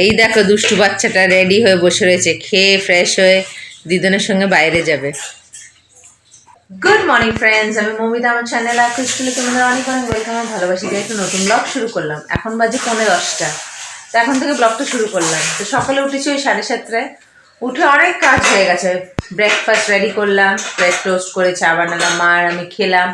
এই দেখো দুষ্টু বাচ্চাটা রেডি হয়ে বসে রয়েছে। খেয়ে ফ্রেশ হয়ে দিদনের সঙ্গে বাইরে যাবে। গুড মর্নিং ফ্রেন্ডস আমি মমিতা, আমার চ্যানেল আকুশ স্কুলে তোমাদের অনেক অনেক ওয়েলকাম আর ভালোবাসি দিয়ে একটা নতুন ব্লগ শুরু করলাম। এখন বাজে পনেরো দশটা। তো এখন থেকে ব্লগটা শুরু করলাম। তো সকালে উঠেছি ওই সাড়ে সাতটায়। উঠে অনেক কাজ হয়ে গেছে। ব্রেকফাস্ট রেডি করলাম ব্রেড টোস্ট করে চা বানালাম, মা আর আমি খেলাম।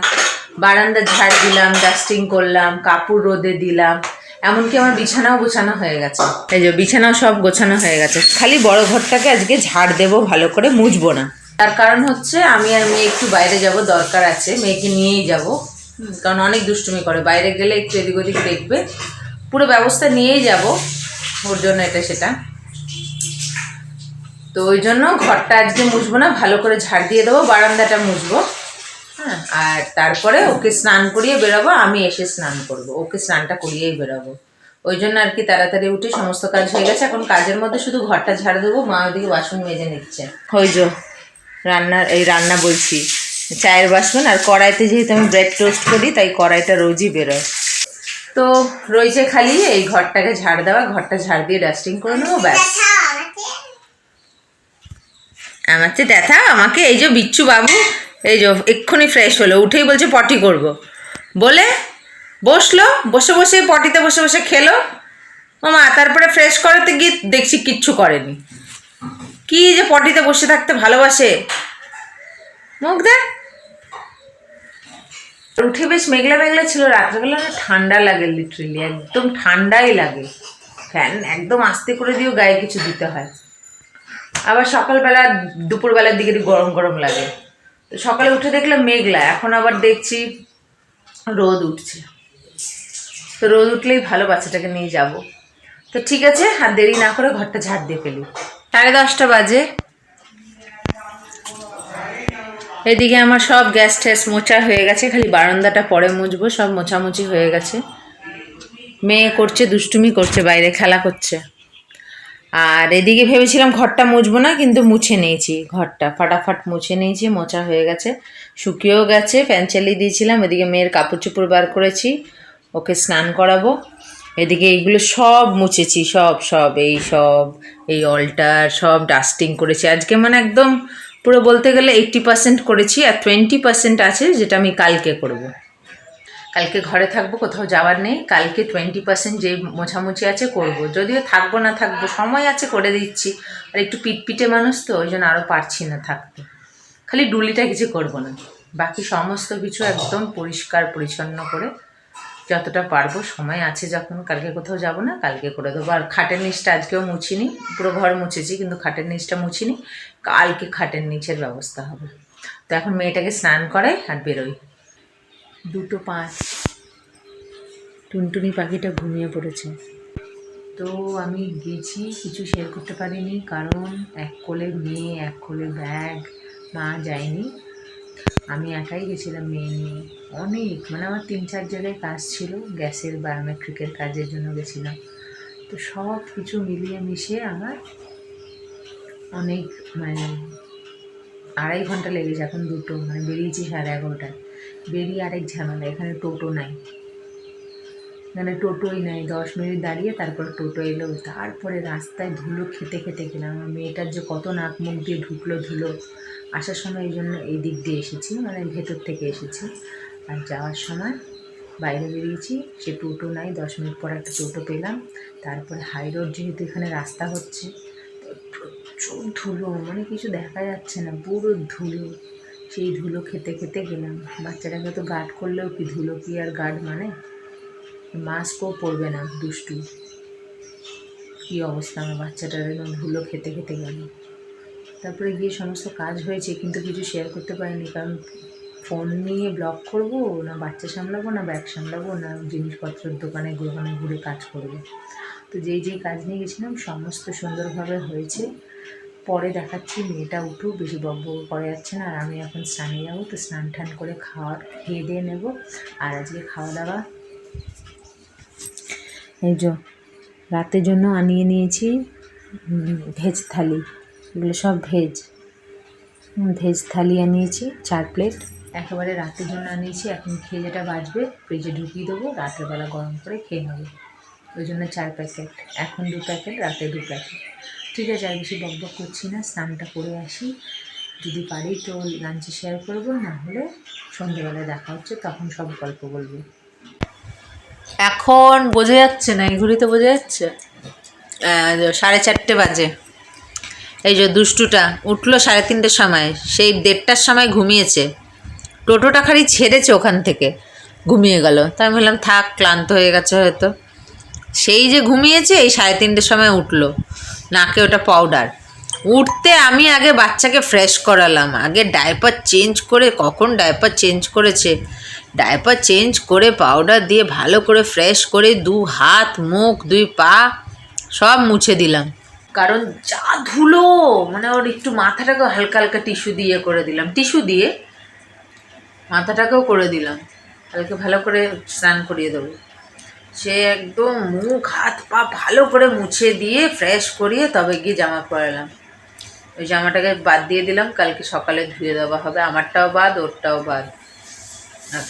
বারান্দা ঝাড় দিলাম ডাস্টিং করলাম, কাপড় রোদে দিলাম। এমনকি আমার বিছানাও গোছানো হয়ে গেছে। এই যে বিছানাও সব গোছানো হয়ে গেছে। খালি বড় ঘরটাকে আজকে ঝাড় দেবো, ভালো করে মুছবো না। তার কারণ হচ্ছে আমি আর মেয়ে একটু বাইরে যাব, দরকার আছে। মেয়েকে নিয়েই যাব। কারণ অনেক দুষ্টুমি করে। বাইরে গেলে একটু এদিক ওদিক দেখবে। পুরো ব্যবস্থা নিয়েই যাব, ওর জন্য এটা সেটা। তো ওই জন্য ঘরটা আজকে মুছবো না, ভালো করে ঝাড় দিয়ে দেবো, বারান্দাটা মুছবো। হ্যাঁ আর তারপরে ওকে স্নান করিয়ে বেরোবো আমি এসে স্নান করব। ওকে স্নানটা করিয়েই বেরোবো। ওই জন্য আর কি তাড়াতাড়ি উঠে সমস্ত কাজ হয়ে গেছে। এখন কাজের মধ্যে শুধু ঘরটা ঝাড় দেবো মা ওদিকে বাসন মেজে নিচ্ছে। ওই যো রান্নার এই রান্না বলছি। চায়ের বাসন আর কড়াইতে যেহেতু আমি ব্রেড টোস্ট করি তাই কড়াইটা রোজই বেরোয়। তো রয়েছে খালি এই ঘরটাকে ঝাড় দেওয়া ঘরটা ঝাড় দিয়ে ডাস্টিং করে নেব ব্যাস। আমার চেয়ে দেখা আমাকে এই যে বিচ্ছু বাবু এই যে, এক্ষুনি ফ্রেশ হলো, উঠেই বলছে পটি করব। বলে, বসল, বসে বসে পটিতে বসে বসে খেলো। মামা তারপরে ফ্রেশ করাতে গিয়ে দেখছি কিচ্ছু করেনি। কি যে পটিতে বসে থাকতে ভালোবাসে। মুখ দেখ। উঠে বেশ মেঘলা মেঘলা ছিল, রাত্রেবেলা না ঠান্ডা লাগে লিটারেলি একদম ঠান্ডাই লাগে। ফ্যান একদম আস্তে করে দিয়েও গায়ে কিছু দিতে হয়। আবার সকালবেলা দুপুরবেলার দিকে গরম গরম লাগে। সকালে উঠে দেখলাম মেঘলা, এখন আবার দেখছি রোদ উঠছে। তো রোদ উঠলেই ভালো বাচ্চাটাকে নিয়ে যাব। তো ঠিক আছে, আর দেরি না করে ঘরটা ঝাড় দিয়ে ফেলি। সাড়ে দশটা বাজে। এদিকে আমার সব গ্যাস ট্যাস মোচা হয়ে গেছে, খালি বারান্দাটা পরে মুছবো, সব মোছামুছি হয়ে গেছে। মেয়ে করছে, দুষ্টুমি করছে, বাইরে খেলা করছে। আর এদিকে ভেবেছিলাম ঘরটা মুছবো না, কিন্তু মুছে নিয়েছি ঘরটা। ফাটাফাট মুছে নিয়েছি মোছা হয়ে গেছে। শুকিয়েও গেছে, ফ্যান চালিয়ে দিয়েছিলাম, এদিকে মেয়ের কাপড় চোপড় বার করেছি, ওকে স্নান করাবো। এদিকে এইগুলো সব মুছেছি, সব সব, এই সব, এই অল্টার, সব ডাস্টিং করেছি। আজকে মানে একদম পুরো বলতে গেলে এইট্টি পার্সেন্ট করেছি আর টোয়েন্টি পার্সেন্ট আছে, যেটা আমি কালকে করব। কালকে ঘরে থাকব, কোথাও যাওয়ার নেই, কালকে টোয়েন্টি পার্সেন্ট যে মোছামুছি আছে করব। যদিও থাকব না থাকব, সময় আছে করে দিচ্ছি, আর একটু পিটপিটে মানুষ তো, ওই জন্য আরও পারছি না থাকতে। খালি ডুলিটা কিছু করব না। বাকি সমস্ত কিছু একদম পরিষ্কার, পরিচ্ছন্ন করে যতটা পারব, সময় আছে যখন, কালকে কোথাও যাব না, কালকে করে দেবো। আর খাটের নিচটা আজকেও মুছিনি, পুরো ঘর মুছেছি, কিন্তু খাটের নিচটা মুছিনি, কালকে খাটের নিচের ব্যবস্থা হবে। তো এখন মেয়েটাকে স্নান করাই আর বেরোই। দুটো পাঁচ টুনটুনি পাখিটা ঘুমিয়ে পড়েছে। তো আমি গেছি, কিছু শেয়ার করতে পারিনি, কারণ এক কোলে মেয়ে, এক কোলে ব্যাগ মা যায়নি। আমি একাই গেছিলাম মেয়ে নিয়ে। অনেক মানে আমার তিন চার জায়গায় কাজ ছিল, গ্যাসের বায়োমেট্রিকের কাজের জন্য গেছিলাম। তো সব কিছু মিলিয়ে মিশিয়ে আমার অনেক মানে আড়াই ঘণ্টা লেগেছে এখন দুটো মানে বেরিয়েছি সাড়ে এগারোটায়। বেরিয়ে আরেক ঝামেলা, এখানে টোটো নাই। এখানে টোটোই নাই, দশ মিনিট দাঁড়িয়ে তারপরে টোটো এলো। তারপরে রাস্তায় ধুলো খেতে খেতে গেলাম। আমার মেয়েটার যে কত নাক মুখ দিয়ে ঢুকলো ধুলো, আসার সময় এই জন্য এই দিক দিয়ে এসেছি মানে ভেতর থেকে এসেছি। আর যাওয়ার সময় বাইরে বেরিয়েছি, সে টোটো নাই, দশ মিনিট পর একটা টোটো পেলাম। তারপরে হাই রোড যেহেতু এখানে রাস্তা হচ্ছে, প্রচুর ধুলো মানে কিছু দেখা যাচ্ছে না, পুরো ধুলো। সেই ধুলো খেতে খেতে গেলাম। বাচ্চাটাকে তো গার্ড করলেও কি ধুলো কি আর গার্ড মানে? মাস্কও পরবে না, দুষ্টু। কি অবস্থা আমার বাচ্চাটার একদম ধুলো খেতে খেতে গেল। তারপরে গিয়ে সমস্ত কাজ হয়েছে, কিন্তু কিছু শেয়ার করতে পারিনি। কারণ ফোন নিয়ে ব্লগ করব না বাচ্চা সামলাবো, না ব্যাগ সামলাবো, না জিনিসপত্রের দোকানে দোকানে ঘুরে কাজ করব। তো যেই যেই কাজ নিয়ে গেছিলাম, সমস্ত সুন্দরভাবে হয়েছে। পরে দেখাচ্ছি, মেয়েটা উঠুক, বেশি বক বক করা যাচ্ছে না। আর আমি এখন স্নানে যাব, তো স্নান টান করে খাওয়ার খেয়ে দিয়ে নেব। আর আজকে খাওয়া দাওয়া এই যে রাতের জন্য আনিয়ে নিয়েছি ভেজ থালি। এগুলো সব ভেজ। ভেজ থালি আনিয়েছি, চার প্লেট। একেবারে রাতের জন্য আনিয়েছি, এখন খেয়ে যেটা বাজবে ফ্রিজে ঢুকিয়ে দেবো, রাতের বেলা গরম করে খেয়ে নেব। ওই জন্য চার প্যাকেট, এখন দু প্যাকেট, রাতে দু প্যাকেট। ঠিক আছে, আর বেশি বক বক করছি না, স্নানটা করে আসি। যদি পারি তো লাঞ্চে শেয়ার করব, না হলে সন্ধ্যেবেলায় দেখা হচ্ছে, তখন সব গল্প বলব। এখন বোঝা যাচ্ছে না, এই ঘড়িতে বোঝা যাচ্ছে? সাড়ে চারটে বাজে। এই যে দুষ্টুটা, উঠল সাড়ে তিনটের সময়, সেই দেড়টার সময় ঘুমিয়েছে। টোটোটা খালি ছেড়েছে ওখান থেকে, ঘুমিয়ে গেল। তাই আমি বললাম থাক, ক্লান্ত হয়ে গেছে হয়তো। সেই যে ঘুমিয়েছে, এই সাড়ে তিনটের সময় উঠল। নাকে ওটা পাউডার উঠতে আমি আগে বাচ্চাকে ফ্রেশ করালাম। আগে ডাইপার চেঞ্জ করে, কখন ডাইপার চেঞ্জ করেছে? ডাইপার চেঞ্জ করে পাউডার দিয়ে ভালো করে ফ্রেশ করে দু হাত, মুখ, দুই পা সব মুছে দিলাম। কারণ যা ধুলো মানে ওর একটু মাথাটাকে হালকা হালকা টিস্যু দিয়ে করে দিলাম। টিস্যু দিয়ে মাথাটাকেও করে দিলাম। কালকে ভালো করে স্নান করিয়ে দেবো? সে একদম, মুখ, হাত, পা ভালো করে মুছে দিয়ে ফ্রেশ করিয়ে তবে গিয়ে জামা পরালাম। ওই জামাটাকে বাদ দিয়ে দিলাম, কালকে সকালে ধুয়ে দেওয়া হবে। আমারটাও বাদ, ওরটাও বাদ।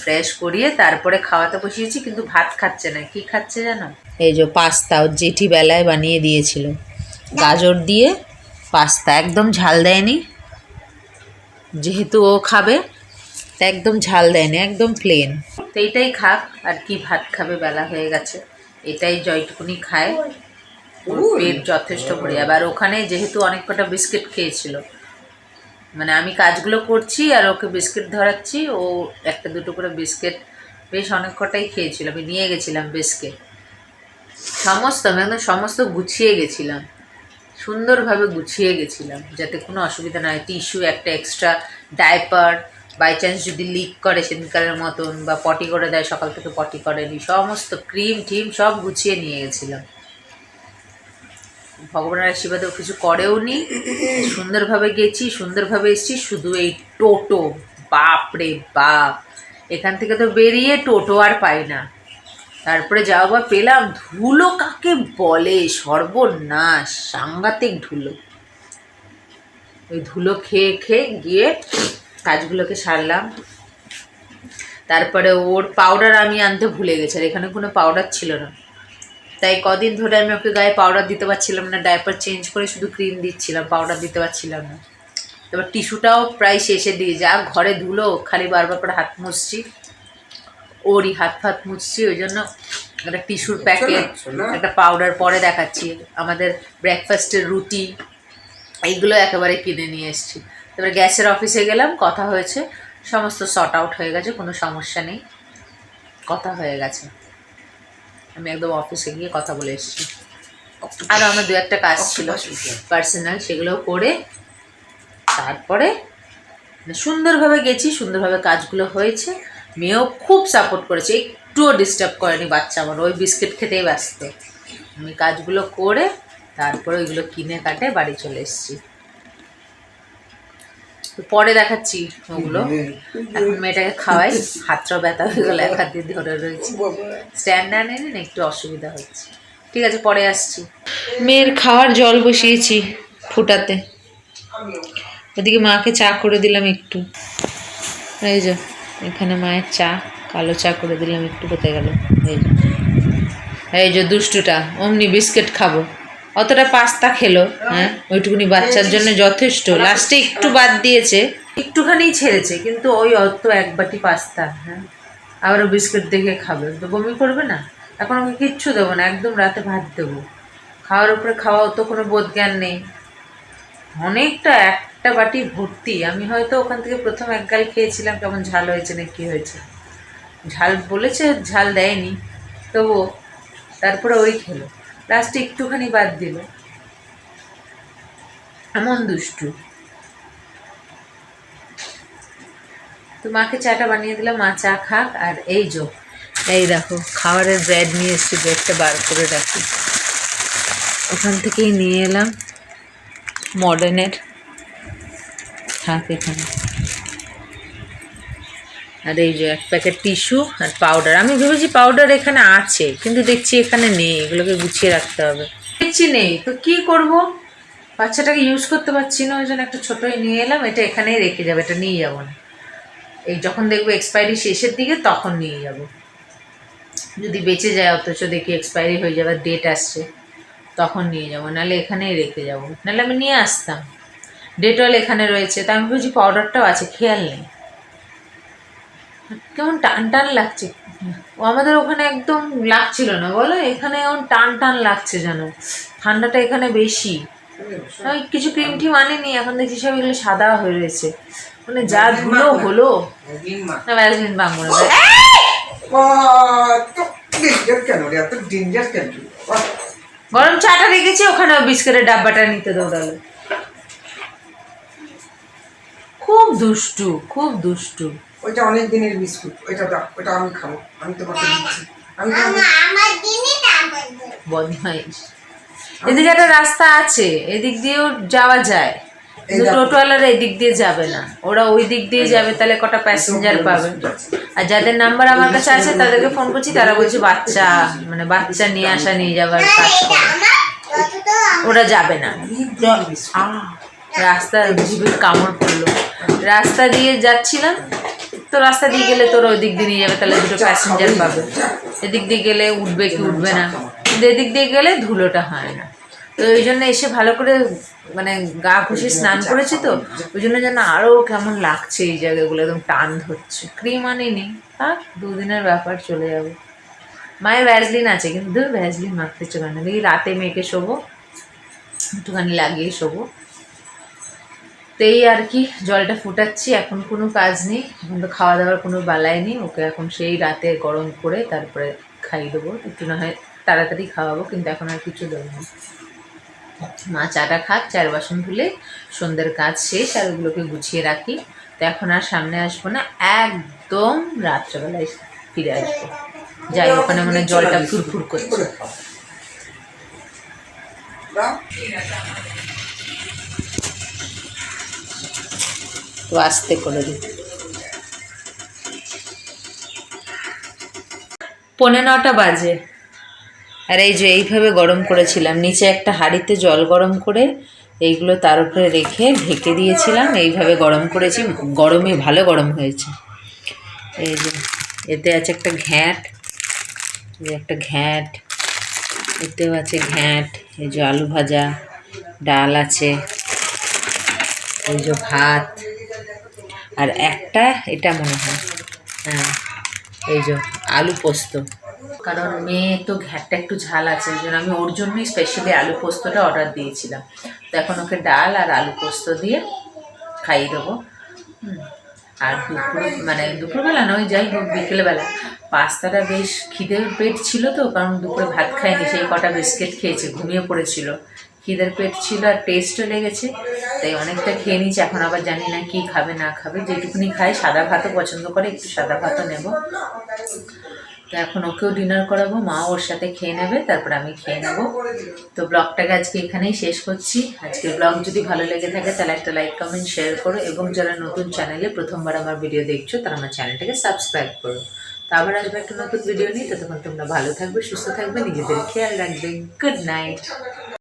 ফ্রেশ করিয়ে তারপরে খাওয়াতে বসিয়েছি, কিন্তু ভাত খাচ্ছে না। কি খাচ্ছে জানো? এই যে পাস্তা, ওর জেঠি বেলায় বানিয়ে দিয়েছিল। গাজর দিয়ে পাস্তা, একদম ঝাল দেয়নি। যেহেতু ও খাবে তা একদম ঝাল দেয়নি একদম প্লেন তো এইটাই খাক আর কি ভাত খাবে বেলা হয়ে গেছে। এটাই জয়টুকুনি খায় পেট যথেষ্ট ভরে যাবে। আর ওখানে যেহেতু অনেক কটা বিস্কিট খেয়েছিল মানে আমি কাজগুলো করছি আর ওকে বিস্কিট ধরাচ্ছি ও একটা দুটো করে বিস্কিট বেশ অনেক কটাই খেয়েছিল। আমি নিয়ে গেছিলাম বিস্কিট সমস্ত আমি একদম সমস্ত গুছিয়ে গেছিলাম। সুন্দরভাবে গুছিয়ে গেছিলাম যাতে কোনো অসুবিধা না হয়। টিস্যু একটা এক্সট্রা ডাইপার বাই চান্স যদি লিক করে সেদিনকারের মতন বা পটি করে দেয়, সকাল থেকে পটি করেনি, সমস্ত ক্রিম টিম সব গুছিয়ে নিয়ে গেছিলাম ভগবানের আশীর্বাদে কিছু করেও নি, সুন্দরভাবে গেছি, সুন্দরভাবে এসেছি, শুধু এই টোটো বাপ রে বাপ, এখান থেকে তো বেরিয়ে টোটো আর পাই না। তারপরে যাওয়া বা পেলাম, ধুলো কাকে বলে? সর্বনাশ, সাংঘাতিক ধুলো। ওই ধুলো খেয়ে খেয়ে গিয়ে কাজগুলোকে সারলাম। তারপরে ওর পাউডার আমি আনতে ভুলে গেছি আর এখানে কোনো পাউডার ছিল না। তাই কদিন ধরে আমি ওকে গায়ে পাউডার দিতে পারছিলাম না ডাইপার চেঞ্জ করে শুধু ক্রিম দিচ্ছিলাম পাউডার দিতে পারছিলাম না। তারপর টিস্যুটাও প্রায় শেষে দিয়ে যা ঘরে ধুলো খালি বারবার করে হাত মুছছি ওরই হাত ফাত মুছছি ওই জন্য একটা টিস্যুর প্যাকেট একটা পাউডার পরে দেখাচ্ছি। আমাদের ব্রেকফাস্টের রুটি এইগুলো একেবারে কিনে নিয়ে এসেছি। তারপরে গ্যাসের অফিসে গেলাম কথা হয়েছে। সমস্ত শর্ট আউট হয়ে গেছে কোনো সমস্যা নেই। কথা হয়ে গেছে। আমি একদম অফিসে গিয়ে কথা বলে এসেছি। আরও আমার দু একটা কাজ ছিল পার্সোনাল সেগুলো করে তারপরে মানে সুন্দরভাবে গেছি সুন্দরভাবে কাজগুলো হয়েছে। মেয়েও খুব সাপোর্ট করেছে একটুও ডিস্টার্ব করেনি বাচ্চা আমার ওই বিস্কিট খেতেই ব্যস্ত। আমি কাজগুলো করে তারপরে ওইগুলো কিনে কাটে বাড়ি চলে এসেছি। পরে দেখাচ্ছি ওগুলো। এখন মেয়েটাকে খাওয়াই। হাতটাও ব্যথা হয়ে গেলো এক হাত দিয়ে ধরে রয়েছে। স্ট্যান্ড না নেন একটু অসুবিধা হচ্ছে। ঠিক আছে পরে আসছি। মেয়ের খাওয়ার জল বসিয়েছি ফুটাতে। ওদিকে মাকে চা করে দিলাম একটু। এই যে এখানে মায়ের চা কালো চা করে দিলাম একটু কোথায় গেল। এই এই যে দুষ্টুটা অমনি বিস্কিট খাব। অতটা পাস্তা খেলো হ্যাঁ? ওইটুকুনি বাচ্চার জন্য যথেষ্ট। লাস্টে একটু বাদ দিয়েছে। একটুখানি ছেড়েছে কিন্তু ওই অত এক বাটি পাস্তা হ্যাঁ? আবারও বিস্কুট দেখে খাবে। তো বমি করবে না? এখন ওকে কিচ্ছু দেবো না একদম রাতে ভাত দেবো। খাওয়ার উপরে খাওয়া তো কোনো বোধ জ্ঞান নেই। অনেকটা একটা বাটি ভর্তি। আমি হয়তো ওখান থেকে প্রথম এক গাল খেয়েছিলাম কেমন ঝাল হয়েছে না কী হয়েছে। ঝাল বলেছে ঝাল দেয়নি। তবুও তারপরে ওই খেলো। লাস্টে একটুখানি বাদ দিল। এমন দুষ্টু। তো মাকে চাটা বানিয়ে দিলাম, মা চা খাক, আর এই যো, এই দেখো, খাবারের ব্রেড নিয়ে এসেছি ব্রেডটা বার করে রাখি। ওখান থেকেই নিয়ে এলাম মডার্নের থাক এখানে। আর এই যে এক প্যাকেট টিস্যু আর পাউডার। আমি ভেবেছি পাউডার এখানে আছে, কিন্তু দেখছি এখানে নেই, এগুলোকে গুছিয়ে রাখতে হবে। দেখছি নেই, তো কি করব? বাচ্চাটাকে ইউজ করতে পারছি না, ওই জন্য একটা ছোটোই নিয়ে এলাম, এটা এখানেই রেখে যাবে, এটা নিয়ে যাব না। এই যখন দেখব এক্সপায়ারি শেষের দিকে, তখন নিয়ে যাব। যদি বেঁচে যায়, অথচ দেখি এক্সপায়ারি হয়ে যাবার ডেট আসছে, তখন নিয়ে যাব, নাহলে এখানেই রেখে যাব। নাহলে আমি নিয়ে আসতাম। ডেটল এখানে রয়েছে, তা আমি বলছি পাউডারটাও আছে, খেয়াল নেই। কেমন টান টান লাগছে। ও আমাদের ওখানে একদম লাগছিল না বলো? এখানে এমন টান টান লাগছে যেন। ঠান্ডাটা এখানে বেশি। ওই কিছু ক্রিম টিম আনেনি এখন দেখছি সব এগুলো সাদা হয়ে রয়েছে। মানে যা ধুলো হলো। না ভ্যাসলিন বাংলা ডেঞ্জার কেন রে? এত ডেঞ্জার কেন গরম চাটা রেখেছি ওখানে বিস্কুটের ডাব্বাটা নিতে দৌড়ালো খুব দুষ্টু খুব দুষ্টু। ওইটা অনেক দিনের বিস্কুট। ওইটা দাও ওইটা আমি খাব। আমি তোমাকে দিচ্ছি। আমি বদমাইশ এদিকে একটা রাস্তা আছে এদিক দিয়েও যাওয়া যায়। টোটোওয়ালারা এদিক দিয়ে যাবে না। ওরা ওই দিক দিয়ে যাবে তাহলে কটা প্যাসেঞ্জার পাবে। আর যাদের নাম্বার আমার কাছে আছে তাদেরকে ফোন করছি তারা বলছে বাচ্চা মানে বাচ্চা নিয়ে আসা নিয়ে যাওয়ার কাজ করে। ওরা যাবে না। রাস্তা জিবির কামড় পড়ল। রাস্তা দিয়ে যাচ্ছিলাম তো রাস্তা দিয়ে গেলে তোর ওই দিক দিয়ে নিয়ে যাবে, তাহলে দুটো প্যাসেঞ্জার পাবে। এদিক দিয়ে গেলে উঠবে কি উঠবে না? কিন্তু এদিক দিয়ে গেলে ধুলোটা হয় না। তো ওই জন্য এসে ভালো করে মানে গা ঘষে স্নান করেছি তো, ওই জন্য যেন আরও কেমন লাগছে এই জায়গাগুলো, একদম টান ধরছে। ক্রিম আনিনি আর দুদিনের ব্যাপার চলে যাবে। মায়ের ভ্যাসলিন আছে, কিন্তু ধর ভ্যাসলিন মাখতে চলে না। দেখি রাতে মেয়েকে শোবো, একটুখানি লাগিয়ে শোবো। তো এই আর কি জলটা ফুটাচ্ছি, এখন কোনো কাজ নেই, এখন তো খাওয়া দাওয়ার কোনো বালাই নেই, ওকে এখন সেই রাতে গরম করে তারপরে খাইয়ে দেবো, একটু না হয় তাড়াতাড়ি খাওয়াবো, কিন্তু এখন আর কিছু দেবো না। মা চাটা খাক চার বাসন ধুলে সন্ধ্যের কাজ শেষ, আর ওগুলোকে গুছিয়ে রাখি। তো এখন আর সামনে আসব না, একদম রাত্রেবেলায় ফিরে আসব। যাই ওখানে মানে জলটা ফুরফুর করছে। তো আস্তে করে দিই। পৌনে নটা বাজে। আর এই যে এইভাবে গরম করেছিলাম, নিচে একটা হাঁড়িতে জল গরম করে এইগুলো তার উপরে রেখে ঢেকে দিয়েছিলাম, এইভাবে গরম করেছি, গরমে ভালো গরম হয়েছে। এই যে, এতে আছে একটা ঘ্যাঁট একটা ঘ্যাঁট, এতেও আছে ঘ্যাঁট, এই যে আলু ভাজা, ডাল আছে, এই যে ভাত। আর একটা এটা মনে হয়। হ্যাঁ এই যে আলু পোস্ত। কারণ মেয়ে তো ঘ্যাটটা একটু ঝাল আছে ওই জন্য আমি ওর জন্যই স্পেশালি আলু পোস্তটা অর্ডার দিয়েছিলাম। তো এখন ওকে ডাল আর আলু পোস্ত দিয়ে খাইয়ে দেবো। আর দুপুর মানে দুপুরবেলা নয়, যাই হোক, বিকেলবেলা। পাস্তাটা বেশ খিদের পেট ছিল তো, কারণ দুপুরে ভাত খায়নি সেই কটা বিস্কিট খেয়েছে, ঘুমিয়ে পড়েছিল। খিদের পেট ছিল আর টেস্টও লেগেছে। তাই অনেকটা খেয়ে নিয়েছি, এখন আবার জানি না কি খাবে, না খাবে। যেটুকুনি খায় সাদা ভাতও পছন্দ করে, একটু সাদা ভাতও নেব। তো এখন ওকেও ডিনার করাবো, মা ওর সাথে খেয়ে নেবে, তারপর আমি খেয়ে নেব। তো ব্লগটাকে আজকে এখানেই শেষ করছি। আজকের ব্লগ যদি ভালো লেগে থাকে, তাহলে একটা লাইক কমেন্ট শেয়ার করো। এবং যারা নতুন চ্যানেলে প্রথমবার আমার ভিডিও দেখছ, তারা আমার চ্যানেলটাকে সাবস্ক্রাইব করো। তো আবার আসবে একটা নতুন ভিডিও নিয়ে। ততক্ষণ তোমরা ভালো থাকবে, সুস্থ থাকবে, নিজেদের খেয়াল রাখবে। Good night